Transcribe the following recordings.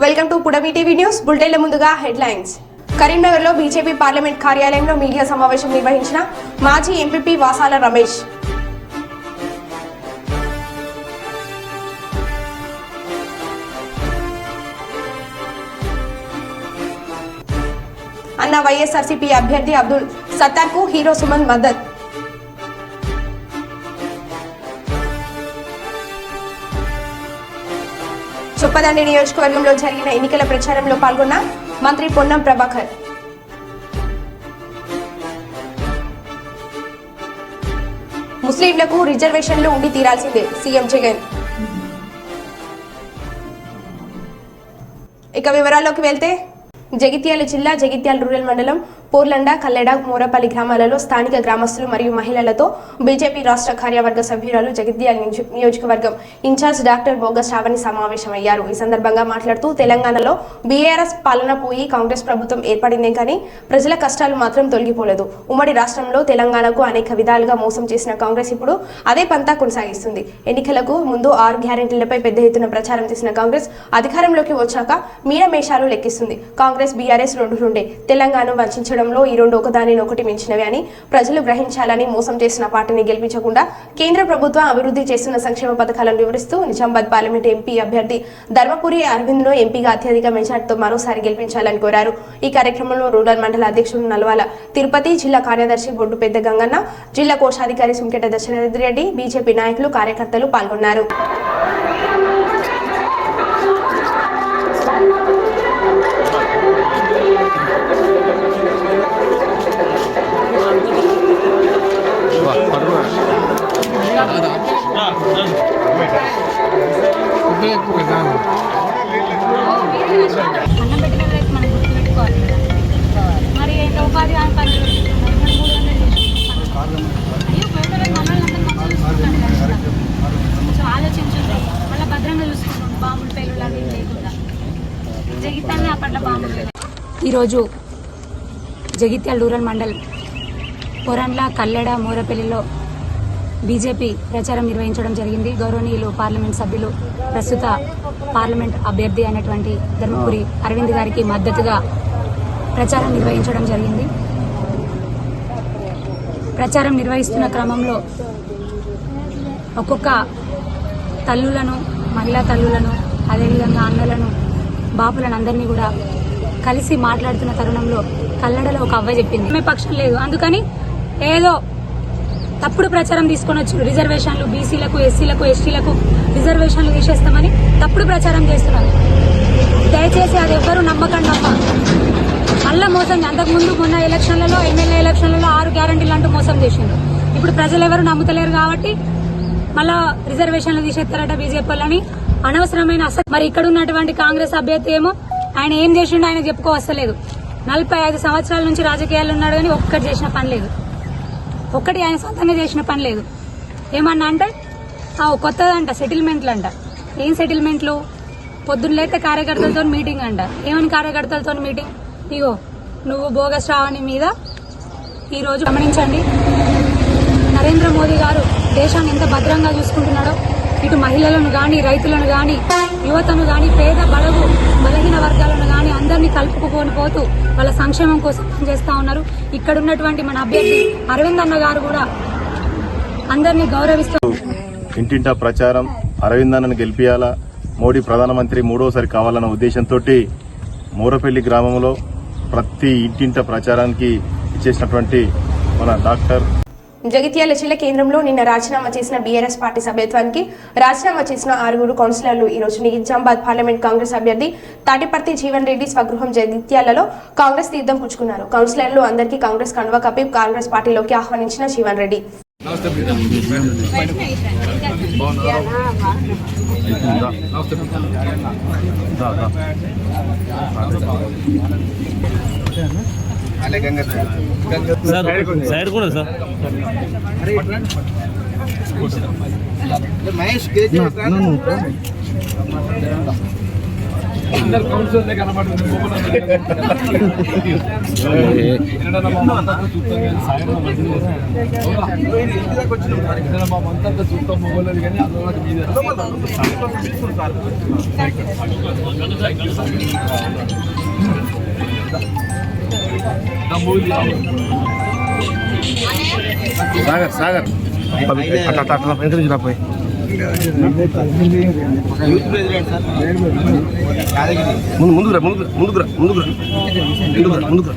Welcome to Pudami TV news బులెటిన్ల ముందుగా headlines కరీంనగర్లో BJP parliament కార్యాలయంలో మీడియా సమావేశం నిర్వహించిన మాజీ ఎంపీపీ వాసాల రమేష్. అన్న వైఎస్ఆర్సీపీ అభ్యర్థి అబ్దుల్ సత్తార్కు హీరో సుమన్ మద్దతు. చొప్పదండి నియోజకవర్గంలో జరిగిన ఎన్నికల ప్రచారంలో పాల్గొన్న మంత్రి పొన్నం ప్రభాకర్. ముస్లింలకు రిజర్వేషన్లు ఉండి తీరాల్సిందే సీఎం జగన్. ఇక వివరాల్లోకి వెళ్తే జగిత్యాల జిల్లా జగిత్యాల రూరల్ మండలం పూర్లండ కల్లెడ మూరపల్లి గ్రామాలలో స్థానిక గ్రామస్తులు మరియు మహిళలతో బీజేపీ రాష్ట్ర కార్యవర్గ సభ్యురాలు జగిత్యాల నియోజకవర్గం ఇన్ఛార్జ్ డాక్టర్ బోగ శ్రావణి సమావేశమయ్యారు. ఈ సందర్భంగా మాట్లాడుతూ తెలంగాణలో బీఆర్ఎస్ పాలన పోయి కాంగ్రెస్ ప్రభుత్వం ఏర్పడిందే కానీ ప్రజల కష్టాలు మాత్రం తొలగిపోలేదు. ఉమ్మడి రాష్ట్రంలో తెలంగాణకు అనేక విధాలుగా మోసం చేసిన కాంగ్రెస్ ఇప్పుడు అదే పంతా కొనసాగిస్తుంది. ఎన్నికలకు ముందు ఆరు గ్యారెంటీలపై పెద్ద ఎత్తున ప్రచారం చేసిన కాంగ్రెస్ అధికారంలోకి వచ్చాక మీనమేషాలు లెక్కిస్తుంది. కాంగ్రెస్ బీఆర్ఎస్ రెండు రెండే. తెలంగాణ వంచడంలో ఈ రెండు ఒకదానిని ఒకటి మించినవి అని ప్రజలు గ్రహించాలని మోసం చేసిన పార్టీని గెలిపించకుండా కేంద్ర ప్రభుత్వం అభివృద్ధి చేస్తున్న సంక్షేమ పథకాలను వివరిస్తూ నిజామాబాద్ పార్లమెంట్ ఎంపీ అభ్యర్థి ధర్మపురి అరవింద్ను ఎంపీగా అత్యధిక మెజార్టీతో మరోసారి గెలిపించాలని కోరారు. ఈ కార్యక్రమంలో రూరల్ మండల అధ్యక్షుడు నల్వాల తిరుపతి జిల్లా కార్యదర్శి బొడ్డు పెద్ద గంగన్న జిల్లా కోశాధికారి సుంకెట దశరథ రెడ్డి బీజేపీ నాయకులు కార్యకర్తలు పాల్గొన్నారు. అన్నం పెట్టిన రేపు మనం గుర్తుపెట్టుకోవాలి మరి ఉపాధి హామీ పనులు కొంచెం మళ్ళీ భద్రంగా చూసుకుంటాం బాంబులు పేలులు అవి లేకుండా జగిత్తాన్ని అప్పట్లో బాంబులు ఈరోజు జగిత్యాల రూరల్ మండల్ పొరండ్ల కల్లెడ మూరపల్లిలో బీజేపీ ప్రచారం నిర్వహించడం జరిగింది. గౌరవనీయులు పార్లమెంట్ సభ్యులు ప్రస్తుత పార్లమెంట్ అభ్యర్థి అయినటువంటి ధర్మపురి అరవింద్ గారికి మద్దతుగా ప్రచారం నిర్వహించడం జరిగింది. ప్రచారం నిర్వహిస్తున్న క్రమంలో ఒక్కొక్క తల్లులను మహిళా తల్లులను అదేవిధంగా అన్నలను బాపులను అందరినీ కూడా కలిసి మాట్లాడుతున్న తరుణంలో కల్లడలో ఒక అవ్వ చెప్పింది. ఆమె పక్షం లేదు. అందుకని ఏదో తప్పుడు ప్రచారం తీసుకొని రిజర్వేషన్లు బీసీలకు ఎస్సీలకు ఎస్టీలకు రిజర్వేషన్లు తీసేస్తామని తప్పుడు ప్రచారం చేస్తున్నారు. దయచేసి అది ఎవ్వరూ నమ్మకండి అమ్మ. మళ్ళా మోసం అంతకుముందు మొన్న ఎలక్షన్లలో ఎమ్మెల్యే ఎలక్షన్లలో ఆరు గ్యారంటీలు అంటూ మోసం చేసిండు ఇప్పుడు ప్రజలు ఎవరు నమ్ముతలేరు కాబట్టి మళ్ళా రిజర్వేషన్లు తీసేస్తారట బీజేపీ వాళ్ళని. అనవసరమైన అసలు మరి ఇక్కడ ఉన్నటువంటి కాంగ్రెస్ అభ్యర్థి ఏమో ఆయన ఏం చేసిండో ఆయన చెప్పుకోవస్తలేదు. నలభై ఐదు సంవత్సరాల నుంచి రాజకీయాలు ఉన్నాడు కానీ ఒక్కటి చేసిన పని లేదు. ఒక్కటి ఆయన సొంతంగా చేసిన పని లేదు. ఏమన్నా అంటే కొత్తదంట సెటిల్మెంట్లు అంట ఏం సెటిల్మెంట్లు? పొద్దున్న లేక కార్యకర్తలతో మీటింగ్ అంట. ఏమని కార్యకర్తలతో మీటింగ్? ఇగో నువ్వు బోగస్ రావని మీద ఈరోజు గమనించండి. నరేంద్ర మోదీ గారు దేశాన్ని ఎంత భద్రంగా చూసుకుంటున్నాడో ఇటు మహిళలను గాని రైతులను గాని యువతను గాని పేద బలగు బలహీన వర్గాలను గాని అందరినీ కలుపుకుని పోతూ వాళ్ళ సంక్షేమం కోసం చేస్తా ఉన్నారు. ఇక్కడ ఉన్నటువంటి మన అభ్యర్థి అరవింద్ అన్న గారు కూడా అందరినీ గౌరవిస్తూ ఇంటింటా ప్రచారం అరవింద్ అన్నను గెలిపియాలా? మోడీ ప్రధానమంత్రి మూడోసారి కావాలన్న ఉద్దేశంతో మూరపల్లి గ్రామంలో ప్రతి ఇంటింట ప్రచారానికి ఇచ్చేసినటువంటి మన డాక్టర్ జగిత్యాల జిల్లా కేంద్రంలో నిన్న రాజీనామా చేసిన బీఆర్ఎస్ పార్టీ సభ్యత్వానికి రాజీనామా చేసిన ఆరుగురు కౌన్సిలర్లు ఈ రోజు నిజామాబాద్ పార్లమెంట్ కాంగ్రెస్ అభ్యర్థి తాటిపర్తి జీవన్ రెడ్డి స్వగృహం జగిత్యాలలో కాంగ్రెస్ తీర్థం పుచ్చుకున్నారు. కౌన్సిలర్లు అందరికీ కాంగ్రెస్ కండువా కప్పి కాంగ్రెస్ పార్టీలోకి ఆహ్వానించిన జీవన్ రెడ్డి. సార్ సైడ్ కూడా సార్ మహేష్ కేజీ అందరు కౌన్సిలర్లే కనబడుతుంది ఎన్నడన్నా మా మంతంతా చూస్తాం కానీ సాయంత్రం మంచిది ఎన్నడన్నా మా మంతంతా చూస్తాం మొబైల్ కానీ అందులో మీద సాగర్ సాగర్. అట్లా అట్లా అట్లా వెనక నుంచి రాపోయి ముందు ముందుకు రా ముందుకు రా, ముందుకు రా ముందుకు రా ముందుకు రా ముందుకు రా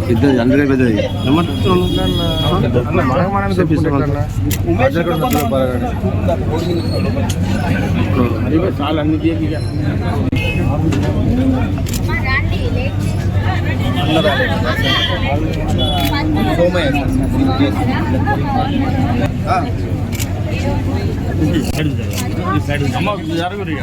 పెద్దది అందరికీ పెద్దది చాలా అన్ని చేసి ఇక. అమ్మ జరుగురు ఇక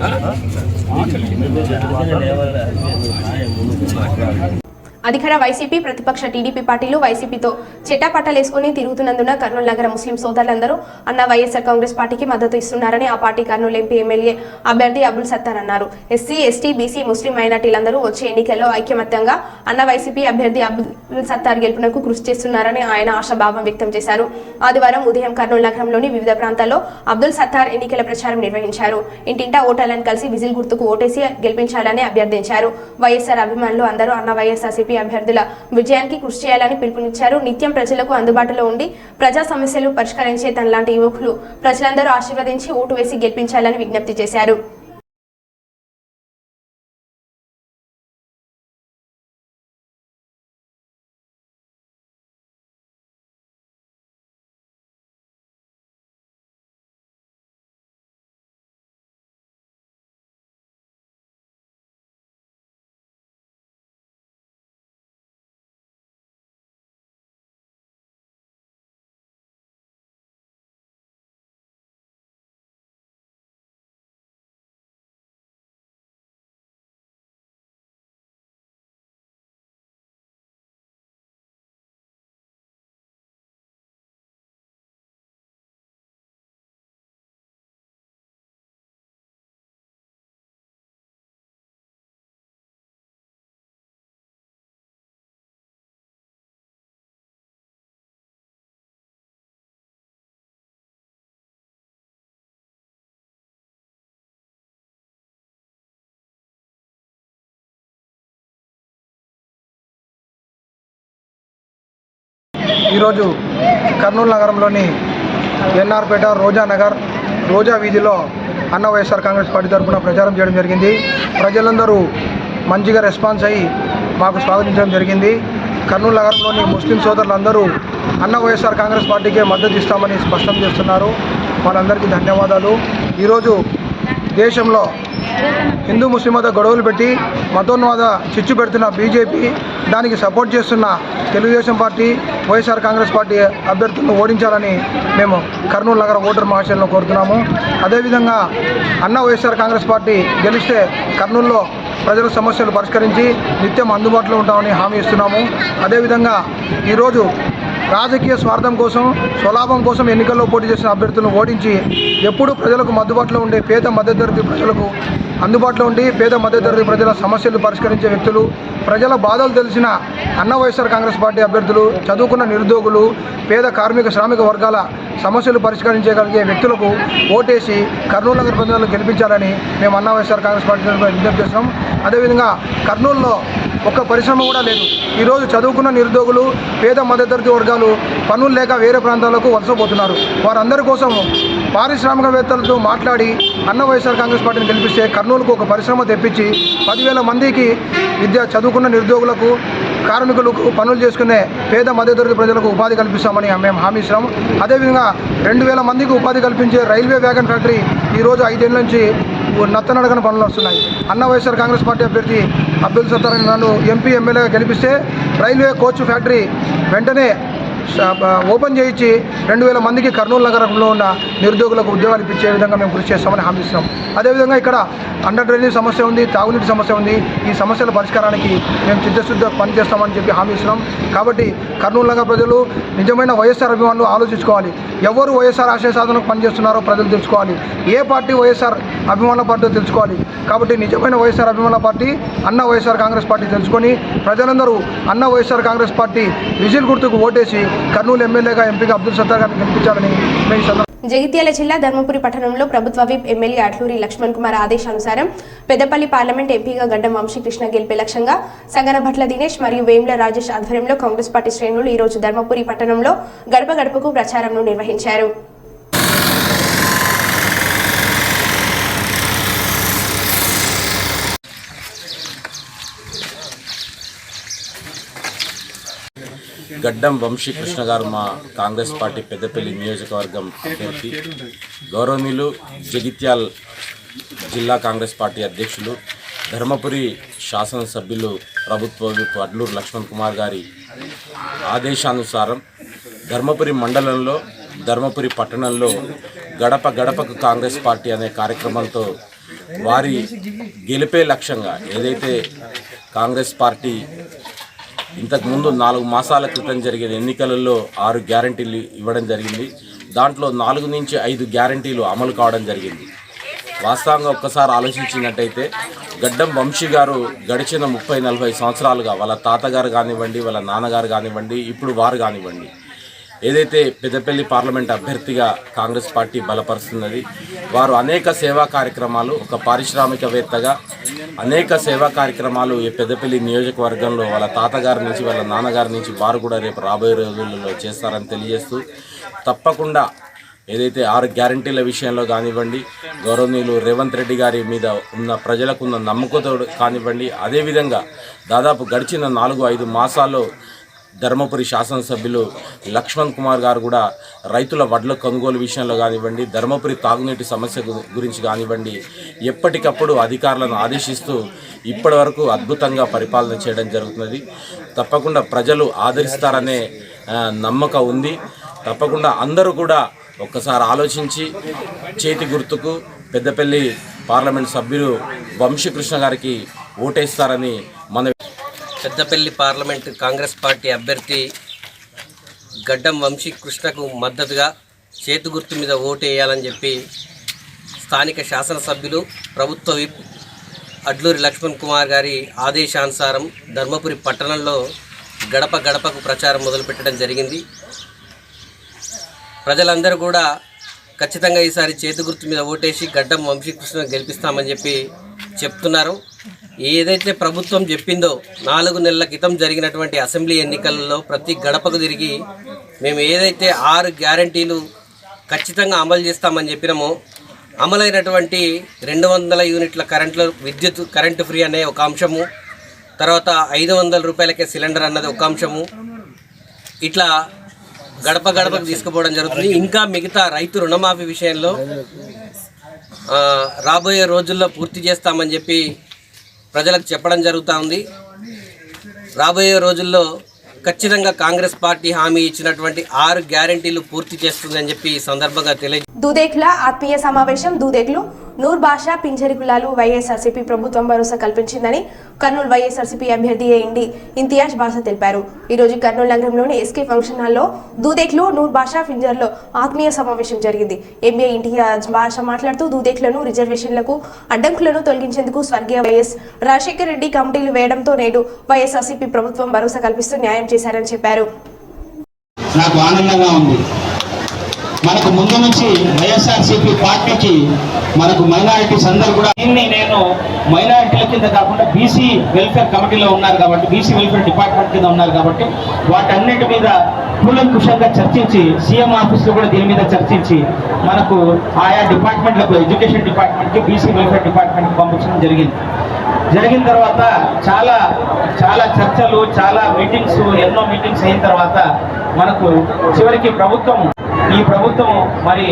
ஆச்சரியம் అధికార వైసీపీ ప్రతిపక్ష టీడీపీ పార్టీలు వైసీపీతో చెట్టాపట్టలేసుకుని తిరుగుతున్నందున కర్నూలు నగర ముస్లిం సోదరులందరూ అన్న వైఎస్ఆర్ కాంగ్రెస్ పార్టీకి మద్దతు ఇస్తున్నారని ఆ పార్టీ కర్నూలు ఎంపీ ఎమ్మెల్యే అభ్యర్థి అబుల్ సత్తార్ అన్నారు. ఎస్సీ ఎస్టీ బీసీ ముస్లిం మైనార్టీలందరూ వచ్చే ఎన్నికల్లో ఐక్యమత్యంగా అన్న వైసీపీ అభ్యర్థి అబుల్ సత్తార్ గెలుపునకు కృషి చేస్తున్నారని ఆయన ఆశాభావం వ్యక్తం చేశారు. ఆదివారం ఉదయం కర్నూలు నగరంలోని వివిధ ప్రాంతాల్లో అబ్దుల్ సత్తార్ ఎన్నికల ప్రచారం నిర్వహించారు. ఇంటింటా ఓటర్లను కలిసి విజిల్ గుర్తుకు ఓటేసి గెలిపించాలని అభ్యర్థించారు. వైఎస్ఆర్ అభిమానులు అందరూ అన్న వైఎస్ఆర్సీపీ అభ్యర్థుల విజయానికి కృషి చేయాలని పిలుపునిచ్చారు. నిత్యం ప్రజలకు అందుబాటులో ఉండి ప్రజా సమస్యలు పరిష్కరించే తనలాంటి యువకులు ప్రజలందరూ ఆశీర్వదించి ఓటు వేసి గెలిపించాలని విజ్ఞప్తి చేశారు. ఈరోజు కర్నూలు నగరంలోని ఎన్ఆర్పేట రోజా నగర్ రోజా వీధిలో అన్న వైఎస్ఆర్ కాంగ్రెస్ పార్టీ తరఫున ప్రచారం చేయడం జరిగింది. ప్రజలందరూ మంచిగా రెస్పాన్స్ అయ్యి మాకు స్వాగతించడం జరిగింది. కర్నూలు నగరంలోని ముస్లిం సోదరులందరూ అన్న వైఎస్ఆర్ కాంగ్రెస్ పార్టీకే మద్దతు ఇస్తామని స్పష్టం చేస్తున్నారు. వాళ్ళందరికీ ధన్యవాదాలు. ఈరోజు దేశంలో హిందూ ముస్లిం గొడవలు పెట్టి మతోన్వాద చిచ్చు పెడుతున్న బీజేపీ దానికి సపోర్ట్ చేస్తున్న Telugu Desam party YSR Congress party అభ్యర్థులను ఓడించాలని మేము కర్నూలు నగర ఓటర్ మహాశయులను కోరుతున్నాము. అదేవిధంగా అన్న వైఎస్ఆర్ కాంగ్రెస్ పార్టీ గెలిస్తే కర్నూలులో ప్రజల సమస్యలు పరిష్కరించి నిత్యం అందుబాటులో ఉంటామని హామీ ఇస్తున్నాము. అదేవిధంగా ఈరోజు రాజకీయ స్వార్థం కోసం స్వలాభం కోసం ఎన్నికల్లో పోటీ చేసిన అభ్యర్థులను ఓడించి ఎప్పుడూ ప్రజలకు మద్దుబాటులో ఉండే పేద మధ్యతరగతి ప్రజలకు అందుబాటులో ఉండి పేద మధ్యతరగతి ప్రజల సమస్యలు పరిష్కరించే వ్యక్తులు ప్రజల బాధలు తెలిసిన అన్న వైఎస్ఆర్ కాంగ్రెస్ పార్టీ అభ్యర్థులు చదువుకున్న నిరుద్యోగులు పేద కార్మిక శ్రామిక వర్గాల సమస్యలు పరిష్కరించగలిగే వ్యక్తులకు ఓటేసి కర్నూలు నగర ప్రజలను గెలిపించాలని మేము అన్న వైఎస్ఆర్ కాంగ్రెస్ పార్టీ విజ్ఞప్తి చేస్తున్నాం. అదేవిధంగా కర్నూలులో ఒక్క పరిశ్రమ కూడా లేదు. ఈరోజు చదువుకున్న నిరుద్యోగులు పేద మధ్యతరగతి వర్గాలు పనులు లేక వేరే ప్రాంతాలకు వలసపోతున్నారు వారందరి కోసం పారిశ్రామికవేత్తలతో మాట్లాడి అన్న వైఎస్ఆర్ కాంగ్రెస్ పార్టీని గెలిపిస్తే కర్నూలుకు ఒక పరిశ్రమ తెప్పించి పదివేల మందికి విద్య చదువుకున్న నిరుద్యోగులకు కార్మికులకు పనులు చేసుకునే పేద మధ్యతరగతి ప్రజలకు ఉపాధి కల్పిస్తామని మేము హామీ ఇస్తాము అదేవిధంగా రెండు వేల మందికి ఉపాధి కల్పించే రైల్వే వ్యాగన్ ఫ్యాక్టరీ ఈరోజు ఐదేళ్ళ నుంచి నత్తనడగని పనులు వస్తున్నాయి. అన్న వైఎస్ఆర్ కాంగ్రెస్ పార్టీ అభ్యర్థి అబ్దుల్ సత్తార్ నన్ను ఎంపీ ఎమ్మెల్యేగా గెలిపిస్తే రైల్వే కోచ్ ఫ్యాక్టరీ వెంటనే ఓపెన్ చేయించి రెండు వేల మందికి కర్నూలు నగరంలో ఉన్న నిరుద్యోగులకు ఉద్యోగాలు ఇప్పించే విధంగా మేము కృషి చేస్తామని హామీ ఇస్తున్నాం. అదేవిధంగా ఇక్కడ అండర్ డ్రైనేజ్ సమస్య ఉంది తాగునీటి సమస్య ఉంది. ఈ సమస్యల పరిష్కారానికి మేము చిత్తశుద్ధ పనిచేస్తామని చెప్పి హామీ ఇస్తున్నాం. కాబట్టి కర్నూలు నగర ప్రజలు నిజమైన వైఎస్ఆర్ అభిమానులు ఆలోచించుకోవాలి. ఎవరు వైఎస్ఆర్ ఆశయ సాధనకు పనిచేస్తున్నారో ప్రజలు తెలుసుకోవాలి. ఏ పార్టీ వైఎస్ఆర్ అభిమానుల పార్టీ తెలుసుకోవాలి. కాబట్టి నిజమైన వైఎస్ఆర్ అభిమానుల పార్టీ అన్న వైఎస్ఆర్ కాంగ్రెస్ పార్టీ తెలుసుకొని ప్రజలందరూ అన్న వైఎస్ఆర్ కాంగ్రెస్ పార్టీ విజిల్ గుర్తుకు ఓటేసి కర్నూలు ఎమ్మెల్యేగా ఎంపీగా అబ్దుల్ సత్తార్ గారిని గెలిపించాలని మేము జగిత్యాల జిల్లా ధర్మపురి పట్టణంలో ప్రభుత్వ విప్ ఎమ్మెల్యే అట్లూరి లక్ష్మణ్ కుమార్ ఆదేశానుసారం పెద్దపల్లి పార్లమెంట్ ఎంపీగా గడ్డం వంశీకృష్ణ గెలిపే లక్ష్యంగా సంగనభట్ల దినేష్ మరియు వేముల రాజేష్ ఆధ్వర్యంలో కాంగ్రెస్ పార్టీ శ్రేణులు ఈ రోజు ధర్మపురి పట్టణంలో గడప గడపకు ప్రచారంను నిర్వహించారు. గడ్డం వంశీకృష్ణ గారు మా కాంగ్రెస్ పార్టీ పెద్దపల్లి నియోజకవర్గం అభ్యర్థి. గౌరవనీయులు జగిత్యాల్ జిల్లా కాంగ్రెస్ పార్టీ అధ్యక్షులు ధర్మపురి శాసనసభ్యులు ప్రభుత్వ అడ్లూరు లక్ష్మణ్ కుమార్ గారి ఆదేశానుసారం ధర్మపురి మండలంలో ధర్మపురి పట్టణంలో గడప గడపకు కాంగ్రెస్ పార్టీ అనే కార్యక్రమంతో వారి గెలిపే లక్ష్యంగా ఏదైతే కాంగ్రెస్ పార్టీ ఇంతకుముందు నాలుగు మాసాల క్రితం జరిగిన ఎన్నికలలో ఆరు గ్యారంటీలు ఇవ్వడం జరిగింది. దాంట్లో నాలుగు నుంచి ఐదు గ్యారంటీలు అమలు కావడం జరిగింది. వాస్తవంగా ఒక్కసారి ఆలోచించినట్టయితే గడ్డం వంశీ గారు గడిచిన ముప్పై నలభై సంవత్సరాలుగా వాళ్ళ తాతగారు కానివ్వండి వాళ్ళ నాన్నగారు కానివ్వండి ఇప్పుడు వారు కానివ్వండి ఏదైతే పెద్దపల్లి పార్లమెంట్ అభ్యర్థిగా కాంగ్రెస్ పార్టీ బలపరుస్తున్నది వారు అనేక సేవా కార్యక్రమాలు ఒక పారిశ్రామికవేత్తగా అనేక సేవా కార్యక్రమాలు ఈ పెద్దపల్లి నియోజకవర్గంలో వాళ్ళ తాతగారి నుంచి వాళ్ళ నాన్నగారి నుంచి వారు కూడా రేపు రాబోయే రోజులలో చేస్తారని తెలియజేస్తూ తప్పకుండా ఏదైతే ఆరు గ్యారంటీల విషయంలో కానివ్వండి గౌరవనీయులు రేవంత్ రెడ్డి గారి మీద ఉన్న ప్రజలకు ఉన్న నమ్మకంతో కానివ్వండి అదేవిధంగా దాదాపు గడిచిన నాలుగు ఐదు మాసాల్లో ధర్మపురి శాసనసభ్యులు లక్ష్మణ్ కుమార్ గారు కూడా రైతుల వడ్ల కొనుగోలు విషయంలో కానివ్వండి ధర్మపురి తాగునీటి సమస్య గురించి కానివ్వండి ఎప్పటికప్పుడు అధికారులను ఆదేశిస్తూ ఇప్పటి వరకు అద్భుతంగా పరిపాలన చేయడం జరుగుతున్నది. తప్పకుండా ప్రజలు ఆదరిస్తారనే నమ్మకం ఉంది. తప్పకుండా అందరూ కూడా ఒక్కసారి ఆలోచించి చేతి గుర్తుకు పెద్దపల్లి పార్లమెంట్ సభ్యులు వంశీకృష్ణ గారికి ఓటేస్తారని మన పెద్దపల్లి పార్లమెంట్ కాంగ్రెస్ పార్టీ అభ్యర్థి గడ్డం వంశీ కృష్ణకు మద్దతుగా చేతు గుర్తు మీద ఓటు వేయాలని చెప్పి స్థానిక శాసనసభ్యులు ప్రభుత్వ విప్ అడ్లూరి లక్ష్మణ్ కుమార్ గారి ఆదేశానుసారం ధర్మపురి పట్టణంలో గడప గడపకు ప్రచారం మొదలుపెట్టడం జరిగింది. ప్రజలందరూ కూడా ఖచ్చితంగా ఈసారి చేతి గుర్తు మీద ఓటేసి గడ్డం వంశీకృష్ణ గెలిపిస్తామని చెప్పి చెప్తున్నారు. ఏదైతే ప్రభుత్వం చెప్పిందో నాలుగు నెలల క్రితం జరిగినటువంటి అసెంబ్లీ ఎన్నికలలో ప్రతి గడపకు తిరిగి మేము ఏదైతే ఆరు గ్యారంటీలు ఖచ్చితంగా అమలు చేస్తామని చెప్పినామో అమలైనటువంటి రెండు వందల యూనిట్ల కరెంట్లు విద్యుత్ కరెంటు ఫ్రీ అనే ఒక అంశము తర్వాత ఐదు వందల రూపాయలకే సిలిండర్ అన్నది ఒక అంశము. ఇట్లా గడప గడపకు తీసుకుపోవడం జరుగుతుంది. ఇంకా మిగతా రైతు రుణమాఫీ విషయంలో రాబోయే రోజుల్లో పూర్తి చేస్తామని చెప్పి ప్రజలకు చెప్పడం జరుగుతూ ఉంది రాబోయే రోజుల్లో ఖచ్చితంగా కాంగ్రెస్ పార్టీ హామీ ఇచ్చినటువంటి ఆరు గ్యారంటీలు పూర్తి చేస్తుందని చెప్పి ఈ సందర్భంగా తెలియ దూదేక్ల ఆత్మీయ సమావేశం దూదేక్లు నూర్ బాషా పింజరి కులాలు వైఎస్ఆర్సీపీ ప్రభుత్వం భరోసా కల్పించిందని కర్నూలు వైఎస్ఆర్సీపీ అభ్యర్థి ఏండి ఇంతియాజ్ బాషా తెలిపారు. ఈ రోజు కర్నూలు నగరంలోని ఎస్కే ఫంక్షన్ హాల్లో దూదేక్లు నూర్ బాషా పింజర్లో ఆత్మీయ సమావేశం జరిగింది. ఎంఏ ఇంతియాజ్ బాషా మాట్లాడుతూ దూదేక్లను రిజర్వేషన్లకు అడ్డంకులను తొలగించేందుకు స్వర్గీయ వైఎస్ రాజశేఖర రెడ్డి కమిటీలు వేయడంతో నేడు వైఎస్ఆర్సీపీ ప్రభుత్వం భరోసా కల్పిస్తూ న్యాయం చేశారని చెప్పారు. నాకు ఆనందంగా ఉంది. మనకు ముందు నుంచి వైఎస్ఆర్సీపీ పార్టీకి మనకు మైనారిటీస్ అందరూ కూడా దీన్ని నేను మైనారిటీల కింద కాకుండా బీసీ వెల్ఫేర్ కమిటీలో ఉన్నారు కాబట్టి బీసీ వెల్ఫేర్ డిపార్ట్మెంట్ కింద ఉన్నారు కాబట్టి వాటన్నిటి మీద కూలంకుషంగా చర్చించి సీఎం ఆఫీస్లో కూడా దీని మీద చర్చించి మనకు ఆయా డిపార్ట్మెంట్లకు ఎడ్యుకేషన్ డిపార్ట్మెంట్కి బీసీ వెల్ఫేర్ డిపార్ట్మెంట్కి పంపించడం జరిగింది. జరిగిన తర్వాత చాలా చాలా చర్చలు చాలా మీటింగ్స్ ఎన్నో మీటింగ్స్ అయిన తర్వాత మనకు చివరికి ప్రభుత్వం ఈ ప్రభుత్వం మరి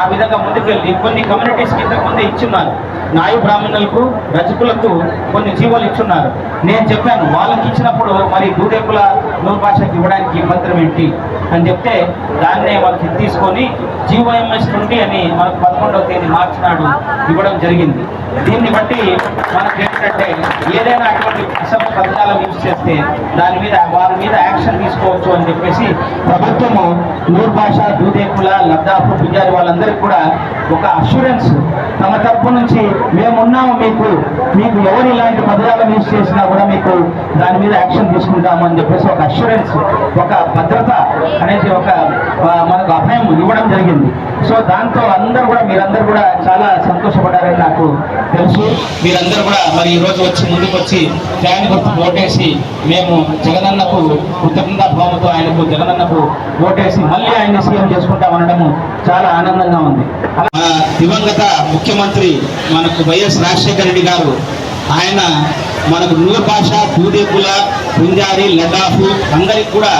ఆ విధంగా ముందుకెళ్ళి కొన్ని కమ్యూనిటీస్ కింద ముందే ఇచ్చున్నారు. నాయు బ్రాహ్మణులకు రజకులకు కొన్ని జీవోలు ఇచ్చున్నారు. నేను చెప్పాను వాళ్ళకి ఇచ్చినప్పుడు మరి దూదేపుల నూరు భాషకి ఇవ్వడానికి పత్రం ఏంటి అని చెప్తే దాన్నే వాళ్ళకి తీసుకొని జీవోఎంఎస్ నుండి అని మనకు పదకొండవ తేదీ మార్చి నాడు ఇవ్వడం జరిగింది. దీన్ని బట్టి మనకి ఏంటంటే ఏదైనా అటువంటి అసభ్య పథకాలను యూజ్ చేస్తే దాని మీద వారి మీద యాక్షన్ తీసుకోవచ్చు అని చెప్పేసి ప్రభుత్వము నూర్ భాష దూదేకుల లద్దాఫ్ పుజారి వాళ్ళందరికీ కూడా ఒక అష్యూరెన్స్ తమ తరపు నుంచి మేమున్నాము మీకు మీకు ఎవరు ఇలాంటి పథకాలను యూజ్ చేసినా కూడా మీకు దాని మీద యాక్షన్ తీసుకుంటాము అని చెప్పేసి ఒక అష్యూరెన్స్ ఒక భద్రత అనేది ఒక మనకు అభయం ఇవ్వడం జరిగింది. సో దాంతో అందరూ కూడా మీరందరూ కూడా చాలా సంతోషపడ్డారని నాకు తెలుసు. మీరందరూ కూడా మరి ఈరోజు వచ్చి ముందుకు వచ్చి ఫ్యాన్ గుర్తు ఓటేసి మేము జగనన్నకు కృతజ్ఞత భావంతో ఆయనకు జగనన్నకు ఓటేసి మళ్ళీ ఆయన సీఎం చేసుకుంటామనడము చాలా ఆనందంగా ఉంది. దివంగత ముఖ్యమంత్రి మనకు వైఎస్ రాజశేఖర రెడ్డి గారు ఆయన మనకు నూరు భాష దూదేపుల పుంజారి లడాఫ్ అందరికి కూడా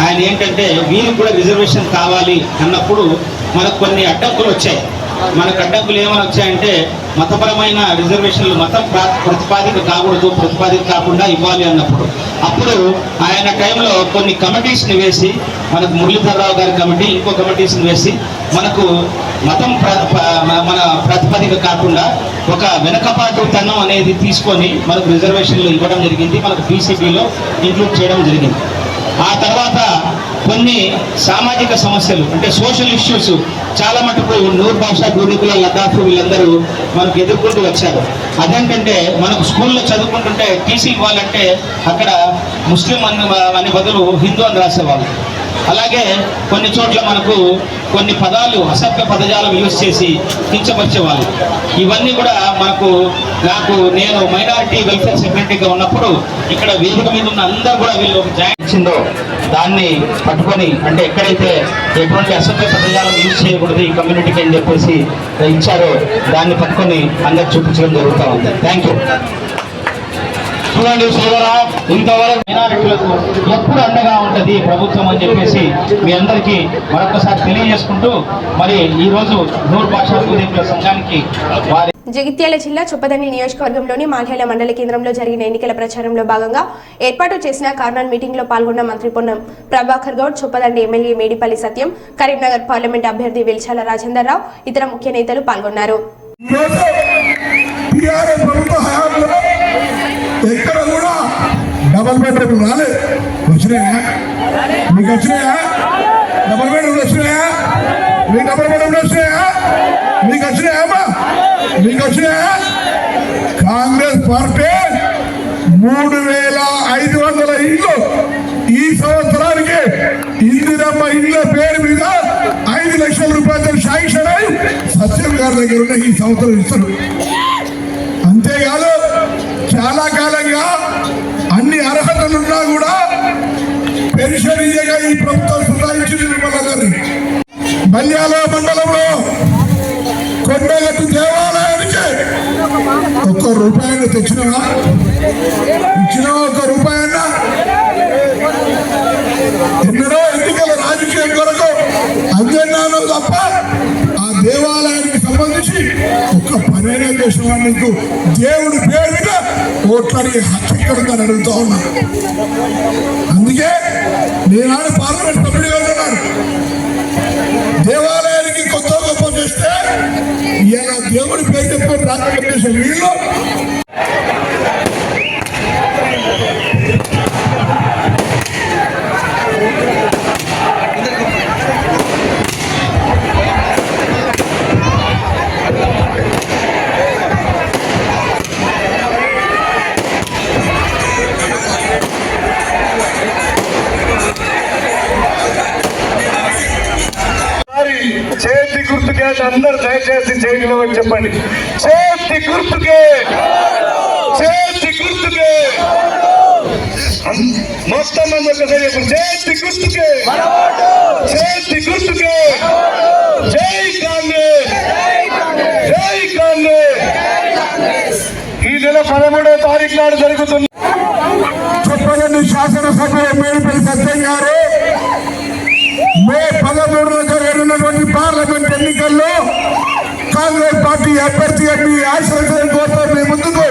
ఆయన ఏంటంటే వీరికి కూడా రిజర్వేషన్ కావాలి అన్నప్పుడు మనకు కొన్ని అడ్డంకులు వచ్చాయి. మనకు అడ్డంకులు ఏమైనా వచ్చాయంటే మతపరమైన రిజర్వేషన్లు మతం ప్రా- ప్రతిపాదిక కాకూడదు ప్రతిపాదిక కాకుండా ఇవ్వాలి అన్నప్పుడు. అప్పుడు ఆయన టైంలో కొన్ని కమిటీస్ని వేసి మనకు మురళీధరరావు గారి కమిటీ ఇంకో కమిటీస్ని వేసి మనకు మతం మన ప్రతిపాదిక కాకుండా ఒక వెనకపాటుతనం అనేది తీసుకొని మనకు రిజర్వేషన్లు ఇవ్వడం జరిగింది. మనకు బీసీబీలో ఇంక్లూడ్ చేయడం జరిగింది. ఆ తర్వాత కొన్ని సామాజిక సమస్యలు అంటే సోషల్ ఇష్యూస్ చాలా మటుకు నూరు భాష గూడికుల లద్దాఖ్ వీళ్ళందరూ మనకు ఎదుర్కొంటూ వచ్చారు. అదేంటంటే మనకు స్కూల్లో చదువుకుంటుంటే టీసీ ఇవ్వాలంటే అక్కడ ముస్లిం అని అని బదులు హిందూ అని రాసేవాళ్ళు. అలాగే కొన్ని చోట్ల మనకు కొన్ని పదాలు అసభ్య పదజాలం యూజ్ చేసి కించపరిచేవాళ్ళు. ఇవన్నీ కూడా మనకు నాకు నేను మైనారిటీ వెల్ఫేర్ సెక్రటరీగా ఉన్నప్పుడు ఇక్కడ వేదిక మీద ఉన్న అందరూ కూడా వీళ్ళు జాయిన్ ఇచ్చిందో దాన్ని పట్టుకొని అంటే ఎక్కడైతే ఎటువంటి అసభ్య పదజాలం యూజ్ చేయకూడదు ఈ కమ్యూనిటీకి అని చెప్పేసి ఇచ్చారో దాన్ని పట్టుకొని అందరు చూపించడం జరుగుతూ ఉంది. థ్యాంక్ యూ చూడండి సోదరా ఇంతవరకు మైనారిటీలకు ఎప్పుడు అండగా ఉంటది ప్రభుత్వం అని చెప్పేసి మీ అందరికీ మరొకసారి తెలియజేసుకుంటూ మరి ఈ రోజు నూరు భాషా ఉదయకుల సంఘానికి వారి జగిత్యాల జిల్లా చొప్పదండి నియోజకవర్గంలోని మాల్హేల మండల కేంద్రంలో జరిగిన ఎన్నికల ప్రచారంలో భాగంగా ఏర్పాటు చేసిన కార్నర్ మీటింగ్లో పాల్గొన్న మంత్రి పొన్నం ప్రభాకర్ గౌడ్ చొప్పదండి ఎమ్మెల్యే మేడిపల్లి సత్యం కరీంనగర్ పార్లమెంట్ అభ్యర్థి వెల్చాల రాజేందర్ రావు ఇతర ముఖ్య నేతలు పాల్గొన్నారు. ఎక్కడ కూడా డబల్ బెడ్రూమ్ రాలేదు వచ్చినాయా? మీకు వచ్చినాయా? డబల్ బెడ్రూమ్ వచ్చినాయా? మీ డబల్ బెడ్రూమ్ వచ్చినాయా? మీకు వచ్చినాయా మీకు వచ్చినాయా? కాంగ్రెస్ పార్టీ మూడు వేల ఐదు వందల ఇల్లు ఈ సంవత్సరానికి ఇందిరమ్మ ఇళ్ళ పేరు మీద ఐదు లక్షల రూపాయలు శాంక్షన్ అయి సత్యం గారి దగ్గర ఉన్న ఈ సంవత్సరం ఇస్తారు అంతేకాదు చాలా కాలంగా అన్ని అర్హతలున్నా కూడా పెన్షన్ ఇయ్యగా ఈ ప్రభుత్వం సుధారించింది నిర్మలా గారిని. బల్యాల మండలంలో కొండగట్టు దేవాలయానికి ఒక్క రూపాయలు తెచ్చినవా? ఇచ్చినా ఒక్క రూపాయన్న? ఎన్నడో ఎన్నికల రాజకీయం కొరకు అంజన్నాను తప్ప ఆ దేవాలయానికి సంబంధించి ఒక్క పనైనా చేసిన నీకు దేవుడి పేరు ఓట్లని హత్యకరంగా అడుగుతా ఉన్నా. అందుకే నేనాడు పార్లమెంట్ సభ్యుడిగా ఉన్నాను. దేవాలయానికి కొత్త గొప్ప చేస్తే ఇలా దేవుడి పేరు చెప్పుకొని రాజకీయం చేసే వీళ్ళు గుర్తుకే దయచేసి చేయగలం అని చెప్పండి. చేతి గుర్తుకే. చేతి గుర్తుకే. మొత్తం మంది ఒకసారి చేతి గుర్తుకే. చేతి గుర్తుకే. జై కాంగ్రెస్ జై కాంగ్రెస్ ఈ నెల పదమూడవ తారీఖు నాడు జరుగుతుంది. చెప్పగండి శాసనసభ్యులు మేడిపల్లి సత్యం గారు. మే పద పదమూడున జరగనున్నటువంటి పార్లమెంట్ ఎన్నికల్లో కాంగ్రెస్ పార్టీ అభ్యర్థిగా మీ ఆశ్రయించడం కోసం మీ ముందుకు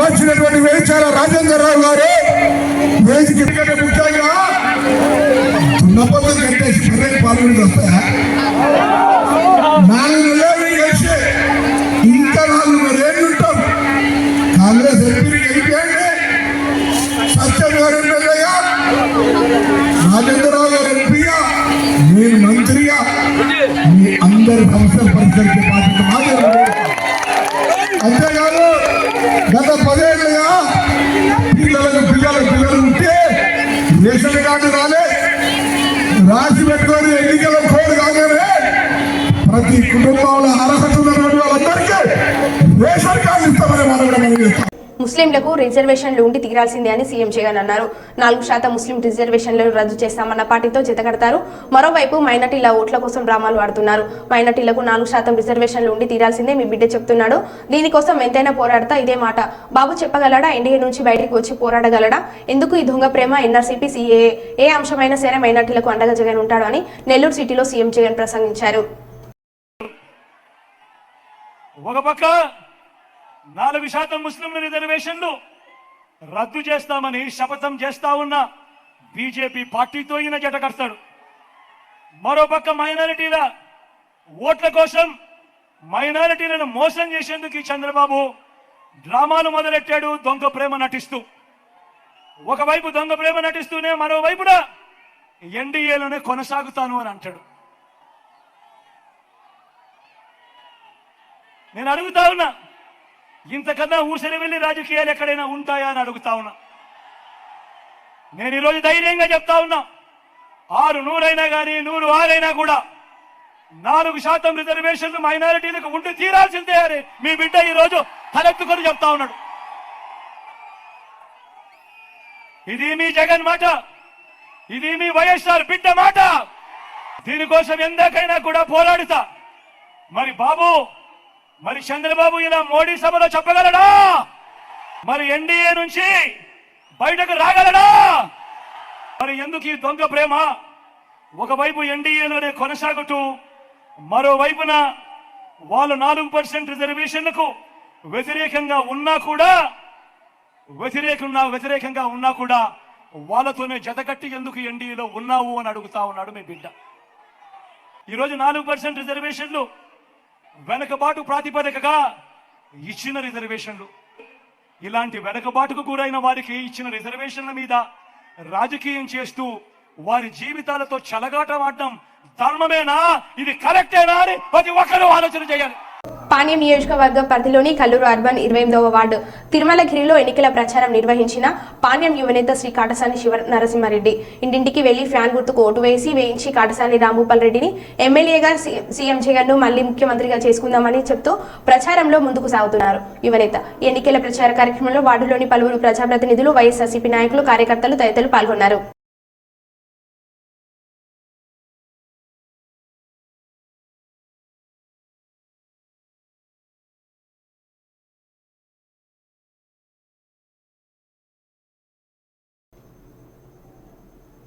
వచ్చినటువంటి వేచాల రాజేంద్రరావు గారు. వేదిక ముఖ్యంగా దున్నపోతు కట్టేసి కర్రెకి పాల్గొని వస్తాయా అందరి సమస్యలు బాధ్యత నాదే అంతేకాదు గత పదేళ్ళుగా పిల్లలకు పిల్లలు పిల్లలు ఉంటే రేషన్ కార్డు రాలే రాసి పెట్టుకొని ఎన్నికల కోడ్ కాగానే ప్రతి కుటుంబంలో అర్హత ఉన్నటువంటి వాళ్ళందరికీ రేషన్ కార్డు ఇస్తామని మనం కూడా మనం చేస్తాం. ముస్లింలకు రిజర్వేషన్లు ఉండి తీరాల్సిందే అని సీఎం జగన్ అన్నారు. నాలుగు శాతం ముస్లిం రిజర్వేషన్లను రద్దు చేస్తామన్న పార్టీతో జతకడతారు మరోవైపు మైనార్టీల ఓట్ల కోసం డ్రామాలు ఆడుతున్నారు. మైనార్టీలకు నాలుగు శాతం రిజర్వేషన్లు ఉండి తీరాల్సిందే మీ బిడ్డ చెప్తున్నాడు. దీనికోసం ఎంతైనా పోరాడతా ఇదే మాట. బాబు చెప్పగలడా? ఎన్డీఏ నుంచి బయటికి వచ్చి పోరాడగలడా? ఎందుకు ఈ దొంగ ప్రేమ ఎన్ఆర్సీపీ సీఏఏ ఏ అంశమైనా సరే మైనార్టీలకు అండగా జగన్ ఉంటాడు అని నెల్లూరు సిటీలో సీఎం జగన్ ప్రసంగించారు. ఒక పక్క నాలుగు శాతం ముస్లింల రిజర్వేషన్లు రద్దు చేస్తామని శపథం చేస్తా ఉన్న బీజేపీ పార్టీతో ఈయన జట కడతాడు. మరోపక్క మైనారిటీల ఓట్ల కోసం మైనారిటీలను మోసం చేసేందుకు ఈ చంద్రబాబు డ్రామాలు మొదలెట్టాడు దొంగ ప్రేమ నటిస్తూ. ఒకవైపు దొంగ ప్రేమ నటిస్తూనే మరోవైపున ఎన్డీఏలోనే కొనసాగుతాను అని అంటాడు. నేను అడుగుతా ఉన్నా ఇంతకన్నా ఊసరి వెళ్ళి రాజకీయాలు ఎక్కడైనా ఉంటాయా అని అడుగుతా ఉన్నా. నేను ఈరోజు ధైర్యంగా చెప్తా ఉన్నా. ఆరు నూరైనా కానీ నూరు ఆరైనా కూడా నాలుగు శాతం రిజర్వేషన్లు మైనారిటీలకు ఉండి తీరాల్సిందే అని మీ బిడ్డ ఈరోజు తలెత్తుకొని చెప్తా ఉన్నాడు. ఇది మీ జగన్ మాట ఇది మీ వైఎస్ఆర్ బిడ్డ మాట. దీనికోసం ఎందాకైనా కూడా పోరాడుతా. మరి బాబు మరి చంద్రబాబు ఇలా మోడీ సభలో చెప్పగలడా? మరి ఎన్డీఏ నుంచి బయటకు రాగలడా? మరి ఎందుకు ఈ దొంగ ప్రేమ? ఒకవైపు ఎన్డీఏలోనే కొనసాగుతూ మరోవైపున వాళ్ళు నాలుగు పర్సెంట్ రిజర్వేషన్లకు వ్యతిరేకంగా ఉన్నా కూడా వ్యతిరేకంగా వ్యతిరేకంగా ఉన్నా కూడా వాళ్ళతోనే జతకట్టి ఎందుకు ఎన్డీఏలో ఉన్నావు అని అడుగుతా ఉన్నాడు మీ బిడ్డ. ఈరోజు నాలుగు పర్సెంట్ రిజర్వేషన్లు వెనకబాటు ప్రాతిపదికగా ఇచ్చిన రిజర్వేషన్లు. ఇలాంటి వెనకబాటుకు గురైన వారికి ఇచ్చిన రిజర్వేషన్ల మీద రాజకీయం చేస్తూ వారి జీవితాలతో చెలగాటమాడడం ధర్మమేనా? ఇది కరెక్టేనా అని ప్రతి ఒక్కరూ ఆలోచన చేయాలి. పాణ్యం నియోజకవర్గ పరిధిలోని కల్లూరు అర్బన్ ఇరవై ఎనిమిదవ వార్డు తిరుమలగిరిలో ఎన్నికల ప్రచారం నిర్వహించిన పాణ్యం యువనేత శ్రీ కాటసాని శివ నరసింహారెడ్డి. ఇంటింటికి వెళ్ళి ఫ్యాన్ గుర్తుకు ఓటు వేసి వేయించి కాటసాని రాంభూపాల్ రెడ్డిని ఎమ్మెల్యేగా సీ- సీఎం జగన్ను మళ్ళీ ముఖ్యమంత్రిగా చేసుకుందామని చెప్తూ ప్రచారంలో ముందుకు సాగుతున్నారు. యువనేత ఎన్నికల ప్రచార కార్యక్రమంలో వార్డులోని పలువురు ప్రజాప్రతినిధులు వైఎస్ఆర్సీపీ నాయకులు కార్యకర్తలు తదితరులు పాల్గొన్నారు.